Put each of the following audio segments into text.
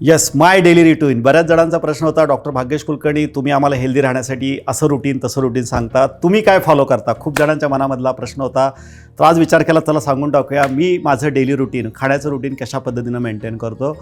Yes माय daily routine बऱ्याच जणांचा प्रश्न होता डॉक्टर भाग्येश कुलकर्णी तुम्ही आम्हाला हेल्दी राहण्यासाठी असं रुटीन तसं रुटीन सांगता. तुम्ही काय फॉलो करता? खूप जणांच्या मनामधला प्रश्न होता. तर आज विचार केला चला सांगून टाकूया. मी माझं डेली रुटीन खाण्याचं रुटीन कशा पद्धतीनं मेंटेन करतो?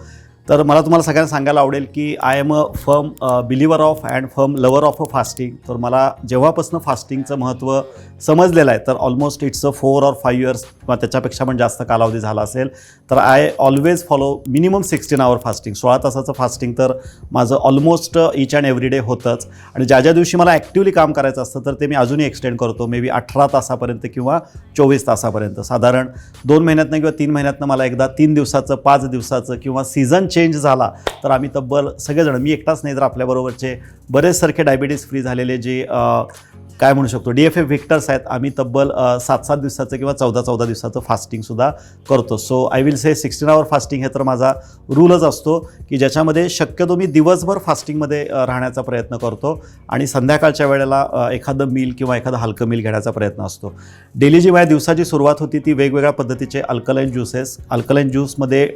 तर मला तुम्हाला सगळ्यांना सांगायला आवडेल की I am a firm believer of and firm lover of a fasting तर मला जेव्हापासून फास्टिंगचं महत्त्व समजलेलं आहे तर almost it's a four or five years किंवा त्याच्यापेक्षा पण जास्त कालावधी झाला असेल तर I always follow minimum sixteen hour fasting सोळा तासाचं फास्टिंग तर माझं almost each and every day होतंच. आणि ज्या ज्या दिवशी मला ॲक्टिवली काम करायचं असतं तर ते मी अजूनही एक्सटेंड करतो. मे बी अठरा तासापर्यंत किंवा चोवीस तासापर्यंत. साधारण दोन महिन्यातनं किंवा तीन महिन्यातनं मला एकदा तीन दिवसाचं पाच दिवसाचं किंवा सीझन चेंज झाला तर आम्ही तब्बल सगळेजण मी एकटाच नाही तर आपल्याबरोबरचे बरेच सारखे डायबिटीज फ्री झालेले जे काय म्हणू शकतो? डी एफ एफ व्हिक्टर्स आहेत. आम्ही तब्बल सात सात दिवसाचं किंवा चौदा चौदा दिवसाचं फास्टिंगसुद्धा करतो. So I will say sixteen hour fasting हे तर माझा रूलच असतो की ज्याच्यामध्ये शक्यतो मी दिवसभर फास्टिंगमध्ये राहण्याचा प्रयत्न करतो आणि संध्याकाळच्या वेळेला एखादं मील किंवा एखादं हलकं मील घेण्याचा प्रयत्न असतो. डेली जी माझ्या दिवसाची सुरुवात होती ती वेगवेगळ्या पद्धतीचे अल्कलाईन ज्युसेस अल्कलाईन ज्यूसमध्ये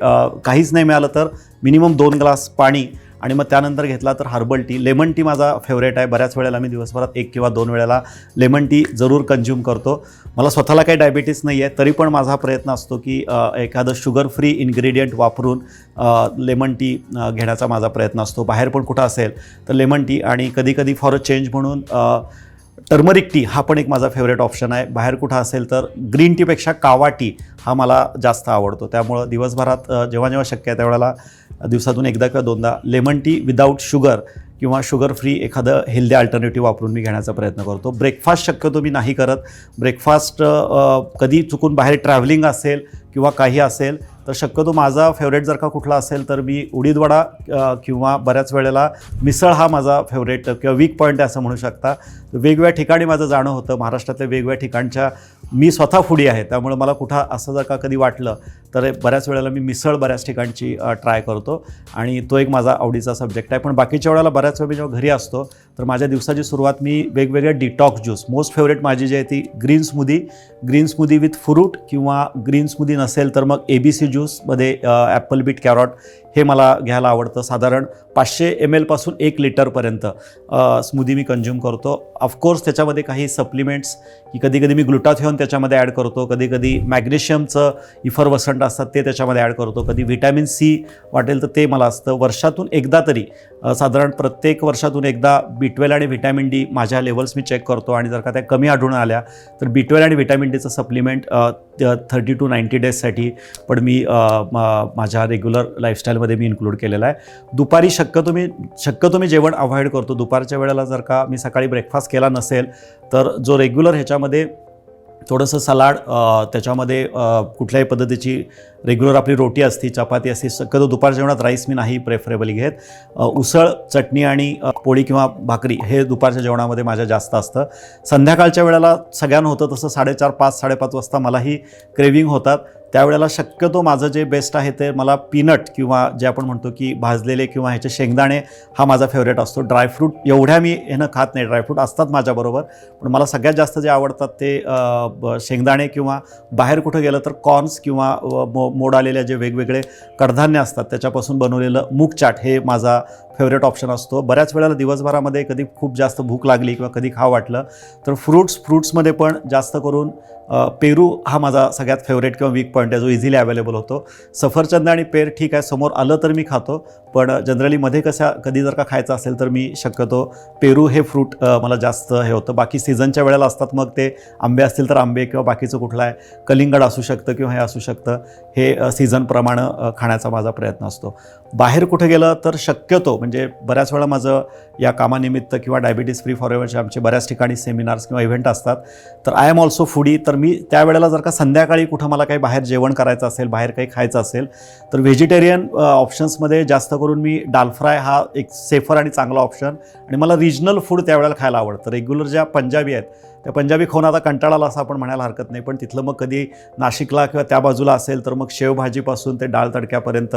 काहीच नाही मिळालं तर मिनिमम दोन ग्लास पाणी आणि मग त्यानंतर घेतला तर हर्बल टी. लेमन टी माझा फेवरेट आहे. बऱ्याच वेळेला मी दिवसभरात एक किंवा दोन वेळेला लेमन टी जरूर कन्झ्युम करतो. मला स्वतःला काही डायबिटीस नाही आहे तरी पण माझा प्रयत्न असतो की एखादं शुगर फ्री इन्ग्रेडियंट वापरून लेमन टी घेण्याचा माझा प्रयत्न असतो. बाहेर पण कुठं असेल तर लेमन टी आणि कधीकधी फॉर अ चेंज म्हणून टर्मरिक टी हा पण एक माझा फेवरेट ऑप्शन आहे. बाहेर कुठं असेल तर ग्रीन टीपेक्षा कावा टी हा मला जास्त आवडतो. त्यामुळं दिवसभरात जेव्हा जेव्हा शक्य आहे त्यावेळेला दिवसातून एकदा किंवा दोनदा लेमन टी विदाऊट शुगर किंवा शुगर फ्री एखादं हेल्दी अल्टरनेटिव्ह वापरून मी घेण्याचा प्रयत्न करतो. ब्रेकफास्ट शक्यतो मी नाही करत. ब्रेकफास्ट कधी चुकून बाहेर ट्रॅव्हलिंग असेल किंवा काही असेल तर शक्यतो माझा फेवरेट जर का कुठला असेल तर मी उडीदवडा किंवा बऱ्याच वेळेला मिसळ हा माझा फेवरेट किंवा वीक पॉईंट आहे असं म्हणू शकता. वेगवेगळ्या ठिकाणी माझं जाणं होतं. महाराष्ट्रातल्या वेगवेगळ्या ठिकाणच्या मी स्वतः फुडी आहे. त्यामुळे मला कुठं असं जर का कधी वाटलं तर बऱ्याच वेळेला मी मिसळ बऱ्याच ठिकाणची ट्राय करतो. आणि तो एक माझा आवडीचा सब्जेक्ट आहे. पण बाकीच्या वेळेला बऱ्याच वेळ मी जेव्हा घरी असतो तर माझ्या दिवसाची सुरुवात मी वेगवेगळ्या डिटॉक्स ज्यूस मोस्ट फेवरेट माझी जी आहे ती green smoothie green smoothie with fruit किंवा ग्रीन स्मूदी नसेल तर मग ए बी सी ज्यूसमध्ये ॲपल बीट कॅरॉट हे मला घ्यायला आवडतं. साधारण पाचशे एम एलपासून एक लिटरपर्यंत स्मूदी मी कंझ्युम करतो. ऑफकोर्स त्याच्यामध्ये काही सप्लिमेंट्स की कधी कधी मी ग्लुटाथिओन त्याच्यामध्ये ॲड करतो. कधी कधी मॅग्नेशियमचं इफरवसंट असतात ते त्याच्यामध्ये ॲड करतो. कधी व्हिटॅमिन सी वाटेल तर ते मला असतं. वर्षातून एकदा तरी साधारण प्रत्येक वर्षातून एकदा बी ट्वेल आणि व्हिटॅमिन डी माझ्या लेवल्स मी चेक करतो. आणि जर का त्या कमी आढळून आल्या तर बी ट्वेल आणि व्हिटॅमिन डीचं सप्लिमेंट थर्टी टू नाईन्टी डेजसाठी. पण मी माझ्या रेग्युलर लाईफस्टाईलमध्ये मी इन्क्लूड केलेला आहे. दुपारी शक्यतो मी शक्यतो मी जेवण अवॉइड करतो. दुपारच्या वेळेला जर का मी सकाळी ब्रेकफास्ट केला नसेल तर जो रेग्युलर ह्याच्यामध्ये थोडंसं सलाड त्याच्यामध्ये कुठल्याही पद्धतीची रेग्युलर आपली रोटी असती चपाती असते शक्यतो दुपारच्या जेवणात राईस मी नाही प्रेफरेबली घेत. उसळ चटणी आणि पोळी किंवा भाकरी हे दुपारच्या जेवणामध्ये माझ्या जास्त असतं. संध्याकाळच्या वेळेला सगळ्यांना होतं तसं साडेचार पाच साडेपाच वाजता मलाही क्रेविंग होतात. त्यावेळेला शक्यतो माझं जे बेस्ट आहे ते मला पीनट किंवा जे आपण म्हणतो की भाजलेले किंवा ह्याचे शेंगदाणे हा माझा फेवरेट असतो. ड्रायफ्रूट एवढ्या मी ह्यानं खात नाही. ड्रायफ्रूट असतात माझ्याबरोबर पण मला सगळ्यात जास्त जे आवडतात ते ब- शेंगदाणे किंवा बाहेर कुठं गेलं तर कॉर्न्स किंवा मो मोड आलेल्या जे वेगवेगळे कडधान्य असतात त्याच्यापासून बनवलेलं मूग चाट हे माझा फेवरेट ऑप्शन असतो. बऱ्याच वेळेला दिवसभरामध्ये कधी खूप जास्त भूक लागली किंवा कधी खावं वाटलं तर फ्रूट्स फ्रूट्समध्ये पण जास्त करून पेरू हा माझा सगळ्यात फेवरेट किंवा वीक पॉईंट आहे जो इझिली अवेलेबल होतो. सफरचंद आणि पेर ठीक आहे समोर आलं तर मी खातो पण जनरली मध्ये कशा कधी जर का खायचं असेल तर मी शक्यतो पेरू हे फ्रूट मला जास्त हे होतं. बाकी सीझनच्या वेळेला असतात मग ते आंबे असतील तर आंबे किंवा बाकीचं कुठलं आहे कलिंगड असू शकतं किंवा हे असू शकतं. हे सीझनप्रमाणे खाण्याचा माझा प्रयत्न असतो. बाहेर कुठे गेलं तर शक्यतो म्हणजे बऱ्याच वेळा माझं या कामानिमित्त किंवा डायबिटीज फ्री फॉरएव्हरचे आमचे बऱ्याच ठिकाणी सेमिनार्स किंवा इव्हेंट असतात. तर आय एम ऑल्सो फूडी तर मी त्यावेळेला जर का संध्याकाळी कुठं मला काही बाहेर जेवण करायचं असेल बाहेर काही खायचं असेल तर व्हेजिटेरियन ऑप्शन्समध्ये जास्त करून मी डाल फ्राय हा एक सेफर आणि चांगला ऑप्शन आणि मला रिजनल फूड त्यावेळेला खायला आवडतं. रेग्युलर ज्या पंजाबी आहेत त्या पंजाबी खाऊन आता कंटाळाला असं आपण म्हणायला हरकत नाही. पण तिथलं मग कधी नाशिकला किंवा त्या बाजूला असेल तर मग शेवभाजीपासून ते डाळ तडक्यापर्यंत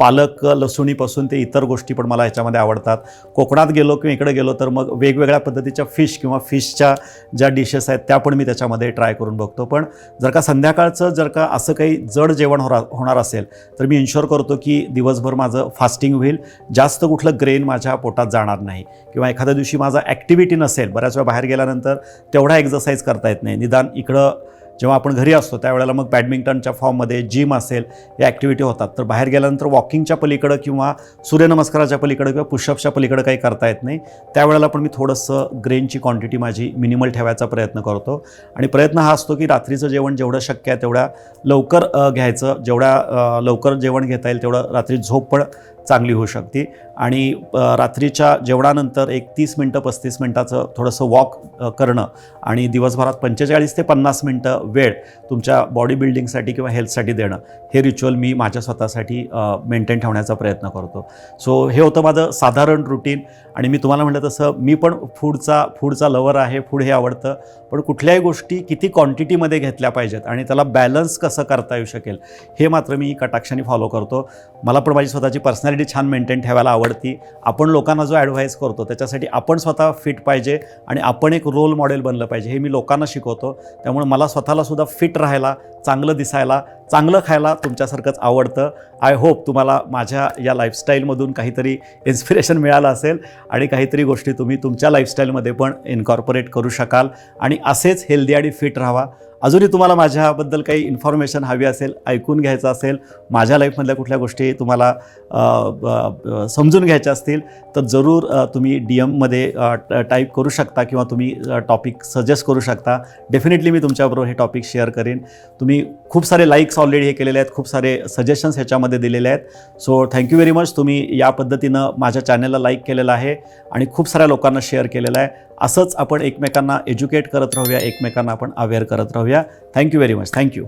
पालक लसुणीपासून ते इतर गोष्टी पण मला ह्याच्यामध्ये आवडतात. कोकणात गेलो किंवा इकडे गेलो तर मग वेगवेगळ्या पद्धतीच्या फिश किंवा फिशच्या ज्या डिशेस आहेत त्या पण मी त्याच्यामध्ये ट्राय करून बघतो. पण जर का संध्याकाळचं जर का असं काही जड जेवण होणार होणार असेल तर मी इन्शुअर करतो की दिवसभर माझं फास्टिंग होईल. जास्त कुठलं ग्रेन माझ्या पोटात जाणार नाही. किंवा एखाद्या दिवशी माझा ॲक्टिव्हिटी नसेल बऱ्याच वेळा बाहेर गेल्यानंतर तेवढा एक्झरसाईज करता येत नाही. निदान इकडं जेव्हा आपण घरी असतो त्यावेळेला मग बॅडमिंटनच्या फॉर्ममध्ये जिम असेल या ॲक्टिव्हिटी होतात. तर बाहेर गेल्यानंतर वॉकिंगच्या पलीकडं किंवा सूर्यनमस्काराच्या पलीकडं किंवा पुशअपच्या पलीकडं काही करता येत नाही. त्यावेळेला पण मी थोडंसं ग्रेनची क्वांटिटी माझी मिनिमल ठेवायचा प्रयत्न करतो. आणि प्रयत्न हा असतो की रात्रीचं जेवण जेवढं शक्य आहे तेवढ्या लवकर घ्यायचं. जेवढ्या लवकर जेवण घेता येईल तेवढं रात्री झोप पण चांगली होऊ शकते. आणि रात्रीच्या जेवणानंतर एक तीस मिनटं पस्तीस मिनटाचं थोडंसं वॉक करणं आणि दिवसभरात पंचेचाळीस ते पन्नास मिनटं वेळ तुमच्या बॉडी बिल्डिंगसाठी किंवा हेल्थसाठी देणं. हे रिच्युअल मी माझ्या स्वतःसाठी मेंटेन ठेवण्याचा प्रयत्न करतो. सो हे होतं माझं साधारण रुटीन आणि मी तुम्हाला म्हटलं तसं मी पण फूडचा फूडचा लवर आहे फूड हे आवडतं पण कुठल्याही गोष्टी किती क्वांटिटीमध्ये घेतल्या पाहिजेत आणि त्याला बॅलन्स कसं करता येऊ शकेल हे मात्र मी कटाक्षाने फॉलो करतो. मला पण माझी स्वतःची पर्सनॅलिटी छान मेंटेन ठेवायला आवडती. आपण लोकांना जो ॲडवाईस करतो त्याच्यासाठी आपण स्वतः फिट पाहिजे आणि आपण एक रोल मॉडेल बनलं पाहिजे हे मी लोकांना शिकवतो. त्यामुळे मला स्वतःला सुद्धा फिट राहायला चांगलं दिसायला चांगलं खायला तुमच्यासारखंच आवडतं. आय होप तुम्हाला माझ्या या लाईफस्टाईलमधून काहीतरी इन्स्पिरेशन मिळालं असेल आणि काहीतरी गोष्टी तुम्ही तुमच्या लाईफस्टाईलमध्ये पण इन्कॉर्पोरेट करू शकाल. आणि असेच हेल्दी आणि फिट राहावा. अजूनही तुम्हाला माझ्याबद्दल काही इन्फॉर्मेशन हवी असेल ऐकून घ्यायचं असेल माझ्या लाईफमधल्या कुठल्या गोष्टी तुम्हाला ब- समजून घ्यायच्या असतील तर जरूर तुम्ही डी एममध्ये टाईप करू शकता किंवा तुम्ही टॉपिक सजेस्ट करू शकता. डेफिनेटली मी तुमच्याबरोबर हे टॉपिक शेअर करेन. तुम्ही खूप सारे लाईक्स ऑलरेडी हे केलेले आहेत खूप सारे सजेशन्स ह्याच्यामध्ये दिलेले आहेत. सो थँक्यू व्हेरी मच तुम्ही या पद्धतीनं माझ्या चॅनलला लाईक केलेलं आहे आणि खूप साऱ्या लोकांना शेअर केलेलं आहे. असंच आपण एकमेकांना एज्युकेट करत राहूया एकमेकांना आपण अवेअर करत राहूया. Thank you very much thank you